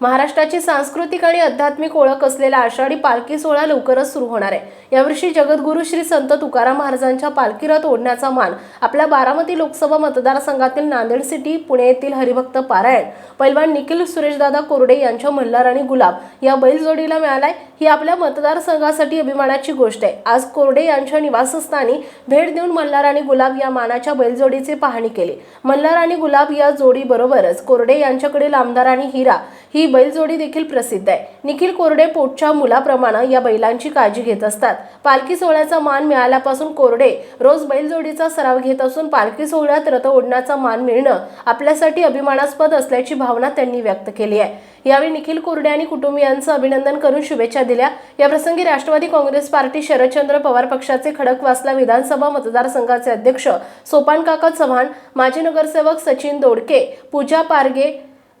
महाराष्ट्राची सांस्कृतिक आणि आध्यात्मिक ओळख असलेला आषाढी पालखी सोहळा लवकरच सुरू होणार आहे. यावर्षी जगद्गुरू श्री संत तुकाराम महाराजांच्या पालखी रथ ओढण्याचा मान आपल्या बारामती लोकसभा मतदारसंघातील नांदेड सिटी पुणे येथील हरिभक्त पारायण पैलवान निखिल सुरेशदादा कोरडे यांच्या मल्हार आणि गुलाब या बैलजोडीला मिळालाय. ही आपल्या मतदारसंघासाठी अभिमानाची गोष्ट आहे. आज कोरडे यांच्या निवासस्थानी भेट देऊन मल्हार आणि गुलाब या मानाच्या बैलजोडीची पाहणी केली. मल्हार आणि गुलाब या जोडीबरोबरच कोरडे यांच्याकडील आमदार आणि हिरा ही बैलजोडी देखील प्रसिद्ध आहे. निखिल कोरडे पोटच्या मुलाप्रमाणे या बैलांची काळजी घेत असतात. पालखी सोहळ्याचा मान मिळाल्यापासून कोरडे रोज बैलजोडीचा सराव घेत असून पालखी सोहळ्यात रथ ओढण्याचा मान मिळणं आपल्यासाठी अभिमानास्पद असल्याची भावना त्यांनी व्यक्त केली आहे. यावेळी निखिल कोरडे आणि कुटुंबियांचं अभिनंदन करून शुभेच्छा दिल्या. याप्रसंगी राष्ट्रवादी काँग्रेस पार्टी शरदचंद्र पवार पक्षाचे खडकवासला विधानसभा मतदारसंघाचे अध्यक्ष सोपानकाका चव्हाण माजी नगरसेवक सचिन दोडके पूजा पारगे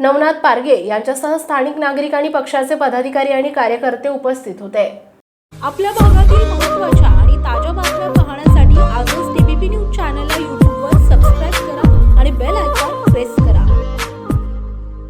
नवनाथ पारगे यांच्यासह स्थानिक नागरिक आणि पक्षाचे पदाधिकारी आणि कार्यकर्ते उपस्थित होते. आपल्या भागातील महत्त्वाच्या आणि ताज्या